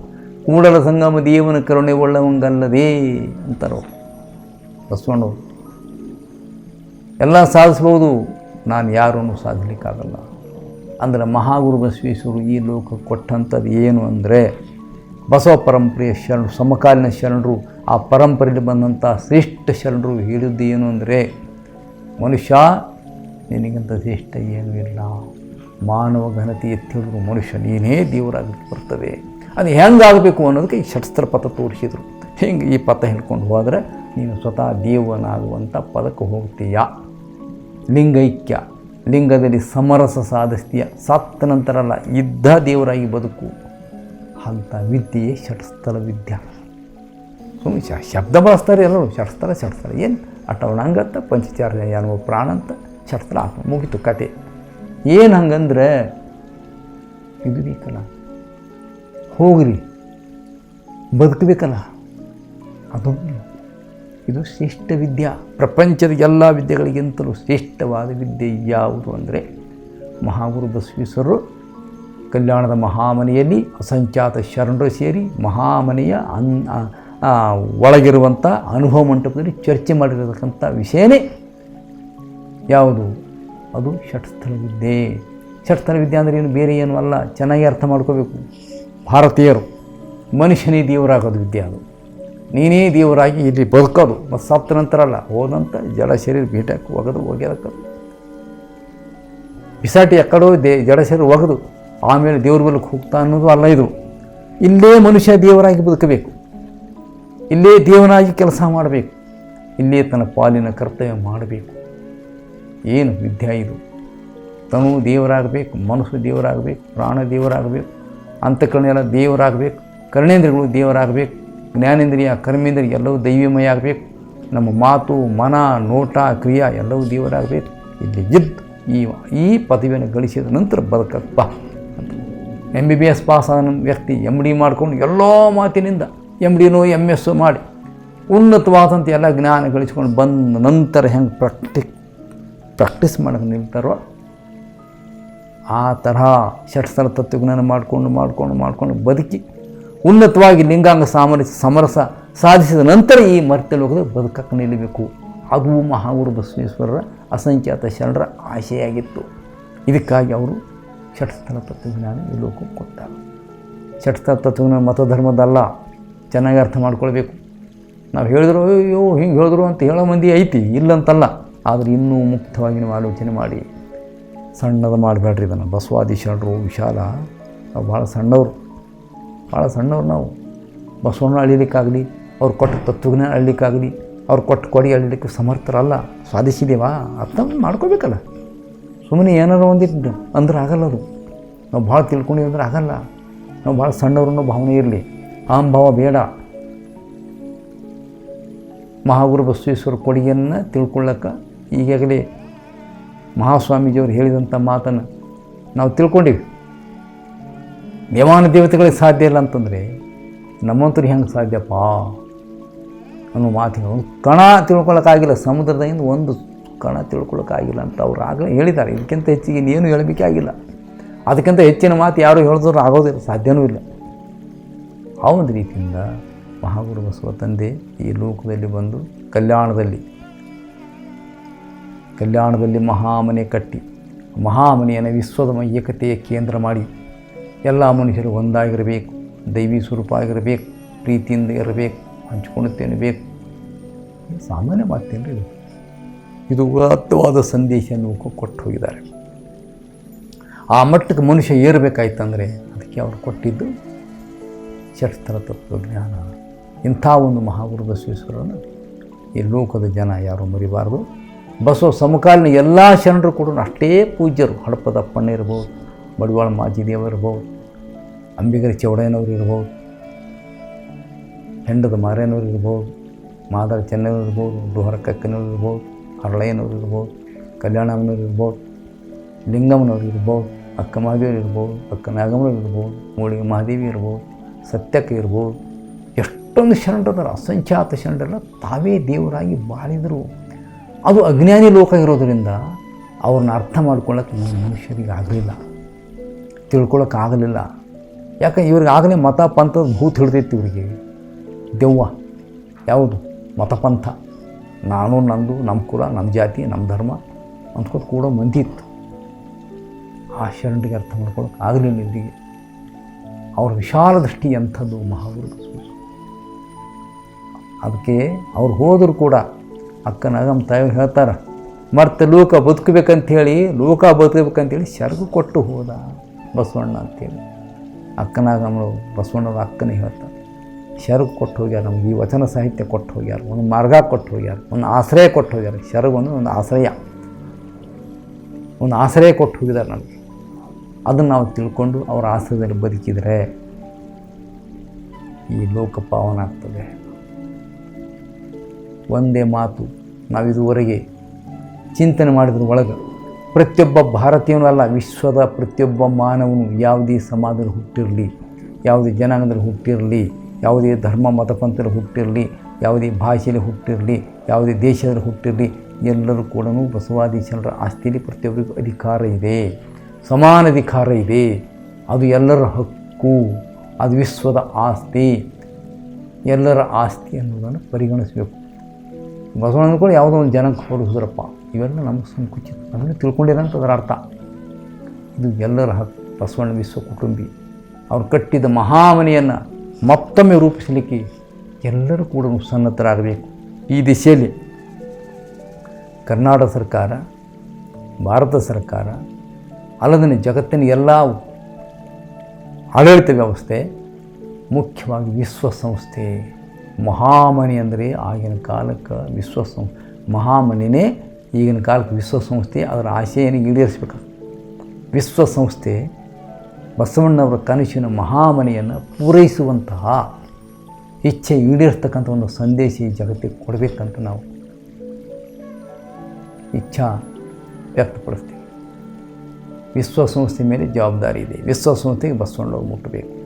ಕೂಡಲ ಸಂಗಮ ದೇವನ ಕರುಣೆ ಒಳ್ಳವಂಗಲ್ಲದೇ ಅಂತಾರೋ? ಬಸವಣ್ಣವರು, ಎಲ್ಲ ಸಾಧಿಸ್ಬೋದು ನಾನು ಯಾರನ್ನು ಸಾಧಿಸಲಿಕ್ಕಾಗಲ್ಲ. ಅಂದರೆ ಮಹಾಗುರು ಬಸವೇಶ್ವರು ಈ ಲೋಕ ಕೊಟ್ಟಂಥದ್ದು ಏನು ಅಂದರೆ ಬಸವ ಪರಂಪರೆಯ ಶರಣರು ಸಮಕಾಲೀನ ಶರಣರು ಆ ಪರಂಪರೆಯಲ್ಲಿ ಬಂದಂಥ ಶ್ರೇಷ್ಠ ಶರಣರು ಹೇಳಿದ್ದು ಏನು ಅಂದರೆ, ಮನುಷ್ಯ ನಿನಗಿಂತ ಶ್ರೇಷ್ಠ ಏನೂ ಇಲ್ಲ. ಮಾನವ ಘನತೆ ಎತ್ತಿದ್ರು ಮನುಷ್ಯ, ನೀನೇ ದೇವರಾಗಿ ಬರ್ತವೆ. ಅದು ಹೆಂಗಾಗಬೇಕು ಅನ್ನೋದಕ್ಕೆ ಈ ಷಟ್ಸ್ತ್ರ ಪಥ ತೋರಿಸಿದರು. ಹಿಂಗೆ ಈ ಪಥ ಹೇಳ್ಕೊಂಡು ಹೋದರೆ ನೀನು ಸ್ವತಃ ದೇವನಾಗುವಂಥ ಪದಕ್ಕೆ ಹೋಗ್ತೀಯ. ಲಿಂಗೈಕ್ಯ, ಲಿಂಗದಲ್ಲಿ ಸಮರಸ ಸಾಧಿಸ್ತೀಯ. ಸತ್ತ ನಂತರ ಅಲ್ಲ ಇದ್ದ ದೇವರಾಗಿ ಬದುಕು. ಅಂಥ ವಿದ್ಯೆಯೇ ಷಟ್ಸ್ಥಲ ವಿದ್ಯಾ. ಸುಮ್ಮನೆ ಶಬ್ದ ಬಳಸ್ತಾರೆ ಎಲ್ಲರೂ ಷಟ್ಸ್ಥಲ ಷಟ್ಸ್ಥಲ ಏನು? ಅಟವಣಂಗತ್ತ ಪಂಚಚಾರ ಯಾನೋ ಪ್ರಾಣ ಅಂತ ಶಸ್ತ್ರ ಮುಗೀತು ಕತೆ. ಏನು ಹಂಗಂದ್ರೆ, ಇದು ಬೇಕಲ್ಲ. ಹೋಗ್ರಿ. ಬದುಕಬೇಕಲ್ಲ. ಅದು ಇದು ಶ್ರೇಷ್ಠ ವಿದ್ಯಾ. ಪ್ರಪಂಚದ ಎಲ್ಲ ವಿದ್ಯೆಗಳಿಗಿಂತಲೂ ಶ್ರೇಷ್ಠವಾದ ವಿದ್ಯೆ ಯಾವುದು ಅಂದರೆ, ಮಹಾಗುರು ಬಸವೇಶ್ವರರು ಕಲ್ಯಾಣದ ಮಹಾಮನೆಯಲ್ಲಿ ಅಸಂಖ್ಯಾತ ಶರಣರು ಸೇರಿ ಮಹಾಮನೆಯ ಅನ್ ಒಳಗಿರುವಂಥ ಅನುಭವ ಮಂಟಪದಲ್ಲಿ ಚರ್ಚೆ ಮಾಡಿರತಕ್ಕಂಥ ವಿಷಯನೇ ಯಾವುದು? ಅದು ಷಟ್ಸ್ಥಲ ವಿದ್ಯೆ ಷಟ್ಸ್ಥಲ ವಿದ್ಯೆ ಅಂದರೆ ಏನು? ಬೇರೆ ಏನೂ ಅಲ್ಲ. ಚೆನ್ನಾಗಿ ಅರ್ಥ ಮಾಡ್ಕೋಬೇಕು. ಭಾರತೀಯರು, ಮನುಷ್ಯನೇ ದೇವರಾಗೋದು ವಿದ್ಯೆ ಅದು. ನೀನೇ ದೇವರಾಗಿ ಇಲ್ಲಿ ಬದುಕೋದು. ಮತ್ತು ಸತ್ತ ನಂತರ ಅಲ್ಲ ಹೋದಂಥ ಜಡ ಶರೀರ ಭೇಟಕ್ಕೆ ಒಗೆದು ಒಗೆದಕ್ಕದು ಬಿಸಾಟಿ ಎಕ್ಕಡೋ ದೇ ಜಡ ಶರೀರ ಒಗೆದು ಆಮೇಲೆ ದೇವ್ರ ಬಲಕ್ಕೆ ಹೋಗ್ತಾ ಅನ್ನೋದು ಅಲ್ಲ ಇದು. ಇಲ್ಲೇ ಮನುಷ್ಯ ದೇವರಾಗಿ ಬದುಕಬೇಕು. ಇಲ್ಲೇ ದೇವನಾಗಿ ಕೆಲಸ ಮಾಡಬೇಕು. ಇಲ್ಲೇ ತನ್ನ ಪಾಲಿನ ಕರ್ತವ್ಯ ಮಾಡಬೇಕು. ಏನು ವಿದ್ಯೆ ಇದು? ತನು ದೇವರಾಗಬೇಕು, ಮನಸ್ಸು ದೇವರಾಗಬೇಕು, ಪ್ರಾಣ ದೇವರಾಗಬೇಕು ಅಂತಃಕರಣ ದೇವರಾಗಬೇಕು, ಕರ್ಣೇಂದ್ರಿಯಗಳು ದೇವರಾಗಬೇಕು, ಜ್ಞಾನೇಂದ್ರಿಯ, ಕರ್ಮೇಂದ್ರಿಯ ಎಲ್ಲವೂ ದೈವಮಯ ಆಗಬೇಕು. ನಮ್ಮ ಮಾತು, ಮನ, ನೋಟ, ಕ್ರಿಯಾ ಎಲ್ಲವೂ ದೇವರಾಗಬೇಕು. ಇಲ್ಲಿ ಇದ್ದು ಈ ಈ ಪದವಿಯನ್ನು ಗಳಿಸಿದ ನಂತರ Badukappa M B B S pass ಆದ ವ್ಯಕ್ತಿ ಎಂ ಡಿ ಮಾಡ್ಕೊಂಡು ಎಲ್ಲೋ ಮಾತಿನಿಂದ ಎಂ ಡಿನೋ ಎಂ ಎಸ್ ಮಾಡಿ ಉನ್ನತವಾದಂಥ ಎಲ್ಲ ಜ್ಞಾನ ಗಳಿಸ್ಕೊಂಡು ಬಂದ ನಂತರ ಹೆಂಗೆ ಪ್ರಾಕ್ಟಿಕ್ ಪ್ರಾಕ್ಟೀಸ್ ಮಾಡೋಕೆ ನಿಲ್ತಾರೋ, ಆ ತರಹ ಷಟ್ಸ್ಥರ ತತ್ವಜ್ಞಾನ ಮಾಡಿಕೊಂಡು ಮಾಡಿಕೊಂಡು ಮಾಡಿಕೊಂಡು ಬದುಕಿ ಉನ್ನತವಾಗಿ ಲಿಂಗಾಂಗ ಸಾಮರಸ್ಯ, ಸಮರಸ ಸಾಧಿಸಿದ ನಂತರ ಈ ಮರ್ತ್ಯ ಲೋಕದ ಬದುಕಕ್ಕೆ ನಿಲ್ಲಬೇಕು. ಅದು ಮಹಾಗುರು ಬಸವೇಶ್ವರರ ಅಸಂಖ್ಯಾತ ಶರಣರ ಆಶೆಯಾಗಿತ್ತು. ಇದಕ್ಕಾಗಿ ಅವರು ಷಟ್ಸ್ಥಲ ತತ್ವಜ್ಞಾನ ಈ ಲೋಕಕ್ಕೆ ಕೊಟ್ಟಾಗ ಷಟ್ಸ್ಥಲ ತತ್ವಜ್ಞಾನ ಮತಧರ್ಮದಲ್ಲ. ಚೆನ್ನಾಗಿ ಅರ್ಥ ಮಾಡ್ಕೊಳ್ಬೇಕು. ನಾವು ಹೇಳಿದ್ರು, ಅಯ್ಯೋ, ಹಿಂಗೆ ಹೇಳಿದ್ರು ಅಂತ ಹೇಳೋ ಮಂದಿ ಐತಿ, ಇಲ್ಲಂತಲ್ಲ. ಆದರೆ ಇನ್ನೂ ಮುಕ್ತವಾಗಿ ನೀವು ಆಲೋಚನೆ ಮಾಡಿ. ಸಣ್ಣದು ಮಾಡಬೇಡ್ರಿ ಇದನ್ನು. ಬಸವಾದಿ ಶರಣರು ವಿಶಾಲ. ನಾವು ಭಾಳ ಸಣ್ಣವರು. ಭಾಳ ಸಣ್ಣವ್ರು ನಾವು. ಬಸವಣ್ಣ ಅಳಿಲಿಕ್ಕಾಗಲಿ, ಅವ್ರು ಕೊಟ್ಟ ತತ್ವಜ್ಞಾನ ಅಳಿಲಿಕ್ಕಾಗಲಿ, ಅವ್ರು ಕೊಟ್ಟ ಕೊಡಿ ಅಳಿಲಿಕ್ಕೆ ಸಮರ್ಥರಲ್ಲ. ಸಾಧಿಸಿದೇವಾ ಅರ್ಥ ಮಾಡ್ಕೋಬೇಕಲ್ಲ. ಸುಮ್ಮನೆ ಏನಾರು ಒಂದಿಟ್ಟು ಅಂದ್ರೆ ಆಗಲ್ಲ ಅದು. ನಾವು ಭಾಳ ತಿಳ್ಕೊಂಡಿವಿ ಅಂದ್ರೆ ಆಗಲ್ಲ. ನಾವು ಭಾಳ ಸಣ್ಣವ್ರು ಅನ್ನೋ ಭಾವನೆ ಇರಲಿ. ಅಹಂಭಾವ ಬೇಡ. ಮಹಾಗುರು ಬಸವೇಶ್ವರ ಕೊಡುಗೆಯನ್ನು ತಿಳ್ಕೊಳ್ಳೋಕೆ ಈಗಾಗಲೇ ಮಹಾಸ್ವಾಮೀಜಿಯವರು ಹೇಳಿದಂಥ ಮಾತನ್ನು ನಾವು ತಿಳ್ಕೊಂಡಿವಿ. ದೇವಾನ ದೇವತೆಗಳಿಗೆ ಸಾಧ್ಯ ಇಲ್ಲ ಅಂತಂದರೆ ನಮ್ಮಂತರು ಹೆಂಗೆ ಸಾಧ್ಯಪ್ಪ? ಅನ್ನೋ ಮಾತಿನ ಕಣ ತಿಳ್ಕೊಳ್ಳೋಕ್ಕಾಗಿಲ್ಲ ಸಮುದ್ರದಿಂದ ಒಂದು ಕಣ ತಿಳ್ಕೊಳ್ಳೋಕ್ಕಾಗಿಲ್ಲ ಅಂತ ಅವ್ರು ಆಗಲೇ ಹೇಳಿದ್ದಾರೆ. ಇದಕ್ಕಿಂತ ಹೆಚ್ಚಿಗೆ ಇನ್ನೇನು ಹೇಳಬೇಕಾಗಿಲ್ಲ ಅದಕ್ಕಿಂತ ಹೆಚ್ಚಿನ ಮಾತು ಯಾರು ಹೇಳಿದ್ರು ಆಗೋದಿಲ್ಲ ಸಾಧ್ಯವೂ ಇಲ್ಲ. ಆ ಒಂದು ರೀತಿಯಿಂದ ಮಹಾಗುರು ಬಸವ ತಂದೆ ಈ ಲೋಕದಲ್ಲಿ ಬಂದು ಕಲ್ಯಾಣದಲ್ಲಿ ಕಲ್ಯಾಣದಲ್ಲಿ ಮಹಾಮನೆ ಕಟ್ಟಿ, ಮಹಾಮನೆಯನ್ನು ವಿಶ್ವದ ಏಕತೆಯ ಕೇಂದ್ರ ಮಾಡಿ, ಎಲ್ಲ ಮನುಷ್ಯರು ಒಂದಾಗಿರಬೇಕು, ದೈವಿ ಸ್ವರೂಪ ಆಗಿರಬೇಕು ಪ್ರೀತಿಯಿಂದ ಇರಬೇಕು ಹಂಚಿಕೊಂಡು ತಿನ್ನಬೇಕು ಸಾಮಾನ್ಯ ಮಾತೇನು ಇದು ಇದು ಉದಾತ್ತವಾದ ಸಂದೇಶವನ್ನು ಎನ್ನುವ ಕೊಟ್ಟು ಹೋಗಿದ್ದಾರೆ. ಆ ಮಟ್ಟಕ್ಕೆ ಮನುಷ್ಯ ಏರಬೇಕಾಯ್ತಂದರೆ ಅದಕ್ಕೆ ಅವರು ಕೊಟ್ಟಿದ್ದು ಷಟ್ಸ್ಥಲ ತತ್ವಜ್ಞಾನ ಇಂಥ ಒಂದು ಮಹಾಗುರು ಬಸವೇಶ್ವರನ್ನು ಈ ಲೋಕದ ಜನ ಯಾರೂ ಮರಿಬಾರ್ದು. ಬಸವ ಸಮಕಾಲೀನ ಎಲ್ಲ ಶರಣರು ಕೂಡ ಅಷ್ಟೇ ಪೂಜ್ಯರು. ಹಡಪದಪ್ಪಣ್ಣ ಇರ್ಬೋದು ಮಡಿವಾಳ ಮಾಜಿದೇವ ಇರ್ಬೋದು, ಅಂಬಿಗರ ಚೌಡಯ್ಯನವ್ರು ಇರ್ಬೋದು, ಹೆಂಡದ ಮಾರೇನವ್ರು ಇರ್ಬೋದು, ಮಾದರ ಚೆನ್ನವ್ರು ಇರ್ಬೋದು ಡುಹರ ಕಕ್ಕನವ್ರು ಇರ್ಬೋದು, ಹರಳಯ್ಯನವ್ರು ಇರ್ಬೋದು, ಕಲ್ಯಾಣಮ್ಮನವರು ಇರ್ಬೋದು, ಲಿಂಗಮ್ಮನವ್ರು ಇರ್ಬೋದು ಅಕ್ಕ ಮಹಾದೇವ್ರು ಇರ್ಬೋದು ಅಕ್ಕ ನಾಗಮ್ಮನವ್ರು ಇರ್ಬೋದು ಮೂಳಿಗೆ ಮಹಾದೇವಿ ಇರ್ಬೋದು ಸತ್ಯಕ್ಕ ಇರ್ಬೋದು. ಎಷ್ಟೊಂದು ಶರಣರದಾರ ಅಸಂಖ್ಯಾತ ಶರಣರೆಲ್ಲ ತಾವೇ ದೇವರಾಗಿ ಬಾಳಿದರು. ಅದು ಅಜ್ಞಾನಿ ಲೋಕ ಇರೋದರಿಂದ ಅವ್ರನ್ನ ಅರ್ಥ ಮಾಡ್ಕೊಳ್ಳೋಕೆ ಮನುಷ್ಯರಿಗೆ ಆಗಲಿಲ್ಲ. ತಿಳ್ಕೊಳ್ಳೋಕ್ಕಾಗಲಿಲ್ಲ ಆಗಲಿಲ್ಲ. ಯಾಕೆ ಇವ್ರಿಗೆ ಆಗಲೇ ಮತ ಪಂಥದ ಭೂತ್ ಹಿಡ್ದೈತಿ ಇವರಿಗೆ. ದೆವ್ವ, ಯಾವುದು? ಮತಪಂಥ ನಾನು, ನಂದು ನಮ್ಮ ಕುಲ ನಮ್ಮ ಜಾತಿ ನಮ್ಮ ಧರ್ಮ ಅಂದ್ಕೊತ ಕೂಡ ಮಂದಿ ಇತ್ತು ಆ ಶರಣರಿಗೆ ಅರ್ಥ ಮಾಡ್ಕೊಳಕ್ಕೆ ಆಗಲಿಲ್ಲ ಇಲ್ಲಿಗೆ ಅವ್ರ ವಿಶಾಲ ದೃಷ್ಟಿ ಎಂಥದ್ದು ಮಹಾಗುರು ಅದಕ್ಕೆ ಅವ್ರು ಹೋದರೂ ಕೂಡ ಅಕ್ಕನಾಗಮ್ಮ ತಾಯಿ ಹೇಳ್ತಾರೆ ಮತ್ತೆ ಲೋಕ ಬದುಕಬೇಕಂಥೇಳಿ ಲೋಕ ಬದುಕಬೇಕಂತೇಳಿ ಶರಗು ಕೊಟ್ಟು ಹೋದ ಬಸವಣ್ಣ ಅಂತೇಳಿ. ಅಕ್ಕನಾಗಮ್ಮಳು ಬಸವಣ್ಣವ್ರ ಅಕ್ಕನೇ ಹೇಳ್ತಾರೆ, ಶರಗು ಕೊಟ್ಟು ಹೋಗ್ಯಾರ, ನಮ್ಗೆ ಈ ವಚನ ಸಾಹಿತ್ಯ ಕೊಟ್ಟು ಹೋಗ್ಯಾರ, ಒಂದು ಮಾರ್ಗ ಕೊಟ್ಟು ಹೋಗ್ಯಾರ, ಒಂದು ಆಶ್ರಯ ಕೊಟ್ಟು ಹೋಗ್ಯಾರ, ಶರಗು ಒಂದು ಒಂದು ಆಶ್ರಯ. ಒಂದು ಆಶ್ರಯ ಕೊಟ್ಟು ಹೋಗಿದ್ದಾರೆ ನಮಗೆ. ಅದನ್ನು ನಾವು ತಿಳ್ಕೊಂಡು ಅವರ ಆಶ್ರಯದಲ್ಲಿ ಬದುಕಿದರೆ ಈ ಲೋಕ ಪಾವನ ಆಗ್ತದೆ. ಒಂದೇ ಮಾತು, ನಾವು ಇದುವರೆಗೆ ಚಿಂತನೆ ಮಾಡಿದ್ರ ಒಳಗೆ ಪ್ರತಿಯೊಬ್ಬ ಭಾರತೀಯನೂ ಅಲ್ಲ, ವಿಶ್ವದ ಪ್ರತಿಯೊಬ್ಬ ಮಾನವನು ಯಾವುದೇ ಸಮಾಜದಲ್ಲಿ ಹುಟ್ಟಿರಲಿ, ಯಾವುದೇ ಜನಾಂಗದಲ್ಲಿ ಹುಟ್ಟಿರಲಿ, ಯಾವುದೇ ಧರ್ಮ, ಮತಪಂಥದಲ್ಲಿ ಹುಟ್ಟಿರಲಿ, ಯಾವುದೇ ಭಾಷೆಯಲ್ಲಿ ಹುಟ್ಟಿರಲಿ, ಯಾವುದೇ ದೇಶದಲ್ಲಿ ಹುಟ್ಟಿರಲಿ, ಎಲ್ಲರೂ ಕೂಡ ಬಸವಾದೀಶನರ ಆಸ್ತಿಯಲ್ಲಿ ಪ್ರತಿಯೊಬ್ಬರಿಗೂ ಅಧಿಕಾರ ಇದೆ. ಸಮಾನ ಅಧಿಕಾರ ಇದೆ. ಅದು ಎಲ್ಲರ ಹಕ್ಕು, ಅದು ವಿಶ್ವದ ಆಸ್ತಿ. ಎಲ್ಲರ ಆಸ್ತಿ ಅನ್ನೋದನ್ನು ಪರಿಗಣಿಸಬೇಕು. ಬಸವಣ್ಣನ ಕೂಡ ಯಾವುದೋ ಒಂದು ಜನಕ್ಕೆ ಹೊರಡಿಸಿದ್ರಪ್ಪ ಇವೆಲ್ಲ ನಮಗೆ ಸಂಕುಚಿತ ಅದನ್ನು ತಿಳ್ಕೊಂಡಿರಂತ ಅದರ ಅರ್ಥ. ಇದು ಎಲ್ಲರ ಹಕ್ಕು, ಬಸವಣ್ಣ ವಿಶ್ವ ಕುಟುಂಬಿ. ಅವರು ಕಟ್ಟಿದ ಮಹಾಮನೆಯನ್ನು ಮತ್ತೊಮ್ಮೆ ರೂಪಿಸಲಿಕ್ಕೆ ಎಲ್ಲರೂ ಕೂಡ ಸನ್ನದ್ಧರಾಗಬೇಕು. ಈ ದಿಶೆಯಲ್ಲಿ ಕರ್ನಾಟಕ ಸರ್ಕಾರ, ಭಾರತ ಸರ್ಕಾರ ಅಲ್ಲದೇ ಜಗತ್ತಿನ ಎಲ್ಲ ಆಡಳಿತ ವ್ಯವಸ್ಥೆ, ಮುಖ್ಯವಾಗಿ ವಿಶ್ವಸಂಸ್ಥೆ ಮಹಾಮಣಿ ಅಂದರೆ ಆಗಿನ ಕಾಲಕ್ಕೆ ವಿಶ್ವಸಂ ಮಹಾಮಣಿನೇ ಈಗಿನ ಕಾಲಕ್ಕೆ ವಿಶ್ವಸಂಸ್ಥೆ, ಅದರ ಆಶೆಯನ್ನು ಈಡೇರಿಸಬೇಕು. ವಿಶ್ವಸಂಸ್ಥೆ ಬಸವಣ್ಣವರ ಕನಸಿನ ಮಹಾಮನೆಯನ್ನು ಪೂರೈಸುವಂತಹ ಇಚ್ಛೆ ಈಡೇರಿಸ್ತಕ್ಕಂಥ ಒಂದು ಸಂದೇಶ ಈ ಜಗತ್ತಿಗೆ ಕೊಡಬೇಕಂತ ನಾವು ಇಚ್ಛಾ ವ್ಯಕ್ತಪಡಿಸ್ತೀವಿ. ವಿಶ್ವಸಂಸ್ಥೆ ಮೇಲೆ ಜವಾಬ್ದಾರಿ ಇದೆ. ವಿಶ್ವಸಂಸ್ಥೆಗೆ ಬಸವಣ್ಣವ್ರು ಮುಟ್ಟಬೇಕು.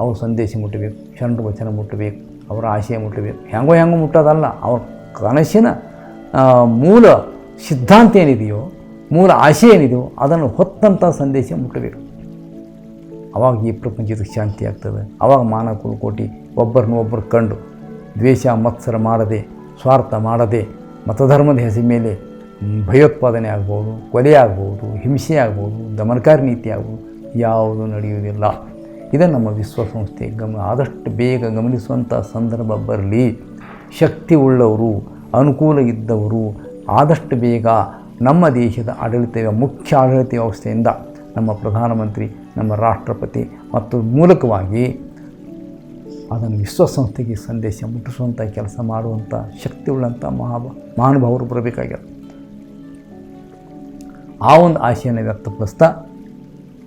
ಅವ್ರ ಸಂದೇಶ ಮುಟ್ಟಬೇಕು. ಶರಣರ ವಚನ ಮುಟ್ಟಬೇಕು. ಅವರ ಆಶಯ ಮುಟ್ಟಬೇಕು. ಹೆಂಗೋ ಹೆಂಗೋ ಮುಟ್ಟೋದಲ್ಲ. ಅವ್ರ ಕನಸಿನ ಮೂಲ ಸಿದ್ಧಾಂತ ಏನಿದೆಯೋ, ಮೂಲ ಆಶಯ ಏನಿದೆಯೋ, ಅದನ್ನು ಹೊತ್ತಂಥ ಸಂದೇಶ ಮುಟ್ಟಬೇಕು. ಅವಾಗ ಈ ಪ್ರಪಂಚದ ಶಾಂತಿ ಆಗ್ತದೆ. ಅವಾಗ ಮಾನ ಕುಲಕೋಟಿ ಒಬ್ಬರನ್ನ ಒಬ್ಬರು ಕಂಡು ದ್ವೇಷ, ಮತ್ಸರ ಮಾಡದೆ, ಸ್ವಾರ್ಥ ಮಾಡದೆ, ಮತಧರ್ಮದ ಹೆಸರು ಮೇಲೆ ಭಯೋತ್ಪಾದನೆ ಆಗ್ಬೋದು ಕೊಲೆ ಆಗ್ಬೋದು ಹಿಂಸೆ ಆಗ್ಬೋದು ದಮನಕಾರಿ ನೀತಿ ಆಗ್ಬೋದು ಯಾವುದು ನಡೆಯುವುದಿಲ್ಲ. ಇದನ್ನು ನಮ್ಮ ವಿಶ್ವಸಂಸ್ಥೆ ಗಮ, ಆದಷ್ಟು ಬೇಗ ಗಮನಿಸುವಂಥ ಸಂದರ್ಭ ಬರಲಿ. ಶಕ್ತಿ ಉಳ್ಳವರು, ಅನುಕೂಲ ಇದ್ದವರು, ಆದಷ್ಟು ಬೇಗ ನಮ್ಮ ದೇಶದ ಆಡಳಿತ ಮುಖ್ಯ ಆಡಳಿತ ವ್ಯವಸ್ಥೆಯಿಂದ ನಮ್ಮ ಪ್ರಧಾನಮಂತ್ರಿ, ನಮ್ಮ ರಾಷ್ಟ್ರಪತಿ ಮತ್ತು ಮೂಲಕವಾಗಿ ಅದನ್ನು ವಿಶ್ವಸಂಸ್ಥೆಗೆ ಸಂದೇಶ ಮುಟ್ಟಿಸುವಂಥ ಕೆಲಸ ಮಾಡುವಂಥ ಶಕ್ತಿ ಉಳ್ಳಂಥ ಮಹಾ ಮಹಾನುಭಾವರು ಬರಬೇಕಾಗ್ಯದ. ಆ ಒಂದು ಆಶೆಯನ್ನು ವ್ಯಕ್ತಪಡಿಸ್ತಾ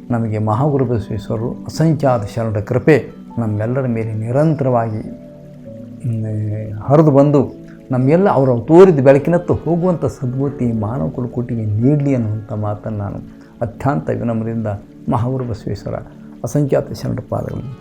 ನಮಗೆ ಮಹಾಗುರು ಬಸವೇಶ್ವರರು ಅಸಂಖ್ಯಾತ ಶರಣರ ಕೃಪೆ ನಮ್ಮೆಲ್ಲರ ಮೇಲೆ ನಿರಂತರವಾಗಿ ಹರಿದು ಬಂದು ನಮ್ಮೆಲ್ಲ ಅವರು ತೋರಿದ ಬೆಳಕಿನತ್ತ ಹೋಗುವಂಥ ಸದ್ಬುದ್ಧಿ ಮಾನವ ಕುಲಕೋಟಿಗೆ ನೀಡಲಿ ಅನ್ನುವಂಥ ಮಾತನ್ನು ನಾನು ಅತ್ಯಂತ ವಿನಮ್ರದಿಂದ ಮಹಾಗುರು ಬಸವೇಶ್ವರ ಅಸಂಖ್ಯಾತ ಶರಣರ ಪಾದಗಳನ್ನು